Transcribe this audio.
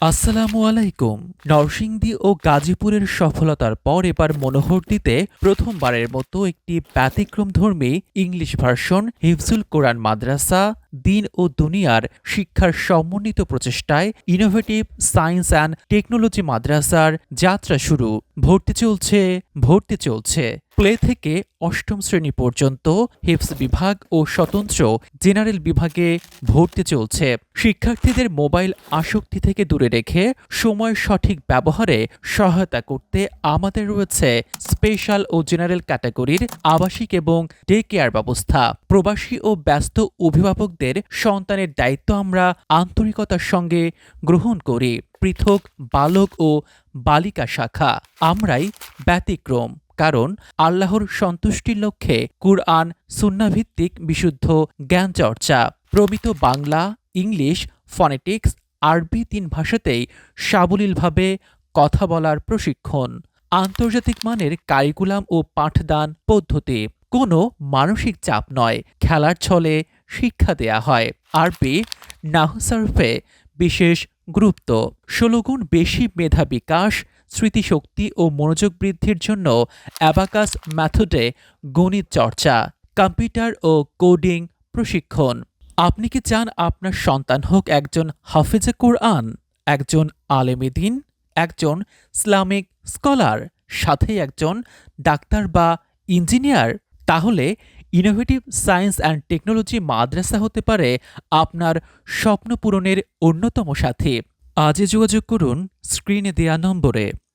আসসালামু আলাইকুম। নরসিংদী ও গাজীপুরের সফলতার পর এবার মনোহরদীতে প্রথমবারের মতো একটি ব্যতিক্রমধর্মী ইংলিশ ভার্সন হিফজুল কোরআন মাদ্রাসা দিন ও দুনিয়ার শিক্ষার সমন্বিত প্রচেষ্টায় ইনোভেটিভ সায়েন্স অ্যান্ড টেকনোলজি মাদ্রাসার যাত্রা শুরু। ভর্তি চলছে ভর্তি চলছে। প্লে থেকে অষ্টম শ্রেণি পর্যন্ত হিফস বিভাগ ও স্বতন্ত্র জেনারেল বিভাগে ভর্তি চলছে। শিক্ষার্থীদের মোবাইল আসক্তি থেকে দূরে রেখে সময় সঠিক ব্যবহারে সহায়তা করতে আমাদের রয়েছে স্পেশাল ও জেনারেল ক্যাটাগরির আবাসিক এবং ডে কেয়ার ব্যবস্থা। প্রবাসী ও ব্যস্ত অভিভাবকদের সন্তানের দায়িত্ব আমরা আন্তরিকতার সঙ্গে গ্রহণ করি। পৃথক বালক ও বালিকা শাখা আমরাই ব্যতিক্রম, কারণ আল্লাহর সন্তুষ্টির লক্ষ্যে কুরআন সুন্নাভিত্তিক বিশুদ্ধ জ্ঞান চর্চা প্রমিত বাংলা, ইংলিশ, ফনেটিক্স, আরবি তিন ভাষাতেই সাবলীলভাবে কথা বলার প্রশিক্ষণ। আন্তর্জাতিক মানের কারিকুলাম ও পাঠদান পদ্ধতি। কোনো মানসিক চাপ নয়। খেলার ছলে শিক্ষা দেয়া হয়। আরবি নাহসারফে বিশেষ গুরুত্ব। ষোলো গুণ বেশি মেধা বিকাশ, স্মৃতিশক্তি ও মনোযোগ বৃদ্ধির জন্য অ্যাবাকাস ম্যাথডে গণিত চর্চা, কম্পিউটার ও কোডিং প্রশিক্ষণ। আপনি কি চান আপনার সন্তান হোক একজন হাফেজে কোরআন, একজন আলেমেদিন একজন ইসলামিক স্কলার, সাথে একজন ডাক্তার বা ইঞ্জিনিয়ার। তাহলে ইনোভেটিভ সায়েন্স অ্যান্ড টেকনোলজি মাদ্রাসা হতে পারে আপনার স্বপ্ন পূরণের অন্যতম সাথী। আজই যোগাযোগ করুন স্ক্রিনে দেয়া নম্বরে।